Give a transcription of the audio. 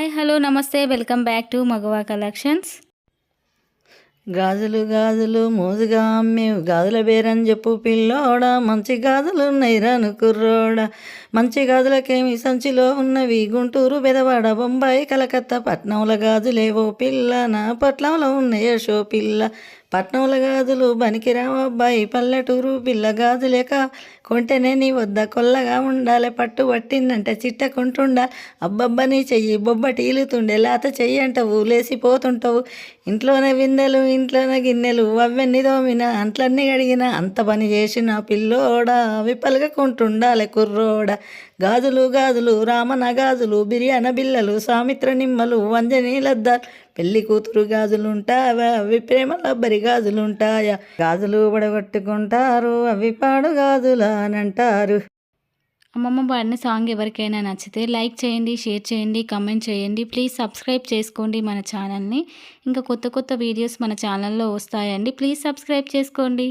Hi hello నమస్తే welcome back to Magava collections. గాజులు గాజులు మోజుగా అమ్మేవు. గాజుల బేరని చెప్పు పిల్లోడా మంచి గాజులు నైరాను కుర్రోడా. మంచి గాజులకేమి సంచిలో ఉన్నవి? గుంటూరు బెదవాడ బొంబాయి కలకత్తా పట్నంల గాజులేవో పిల్ల నా పట్నంలో ఉన్నాయో షో పిల్ల. పట్నంల గాజులు బనికిరావు అబ్బాయి పల్లెటూరు పిల్ల గాజులేక కొంటేనే నీ వద్ద కొల్లగా ఉండాలి. పట్టు పట్టిందంటే చిట్ట చిట్టకుంటుండాలి అబ్బబ్బ నీ చెయ్యి బొబ్బ టీలుతుండే. లేత చెయ్యి అంటావు లేసిపోతుంటావు ఇంట్లోనే విందెలు ఇంట్లోనే గిన్నెలు అవన్నీ దోమిన అంట్లన్నీ గడిగిన అంత పని చేసిన పిల్లోడా. అవి కొంటుండాలి కుర్రోడా. గాజులు గాజులు రామన గాజులు బిర్యాన బిల్లలు సామిత్ర నిమ్మలు వంజనీ లద్దాలు పెళ్ళి కూతురు గాజులుంటావా అవి ప్రేమల బరి గాజులుంటాయా? గాజులు పడగొట్టుకుంటారు అవి పాడు గాజులా అని అంటారు అమ్మమ్మ పాడిన సాంగ్ ఎవరికైనా నచ్చితే లైక్ చేయండి షేర్ చేయండి కమెంట్ చేయండి. ప్లీజ్ సబ్స్క్రైబ్ చేసుకోండి మన ఛానల్ని. ఇంకా కొత్త కొత్త వీడియోస్ మన ఛానల్లో వస్తాయండి. ప్లీజ్ సబ్స్క్రైబ్ చేసుకోండి.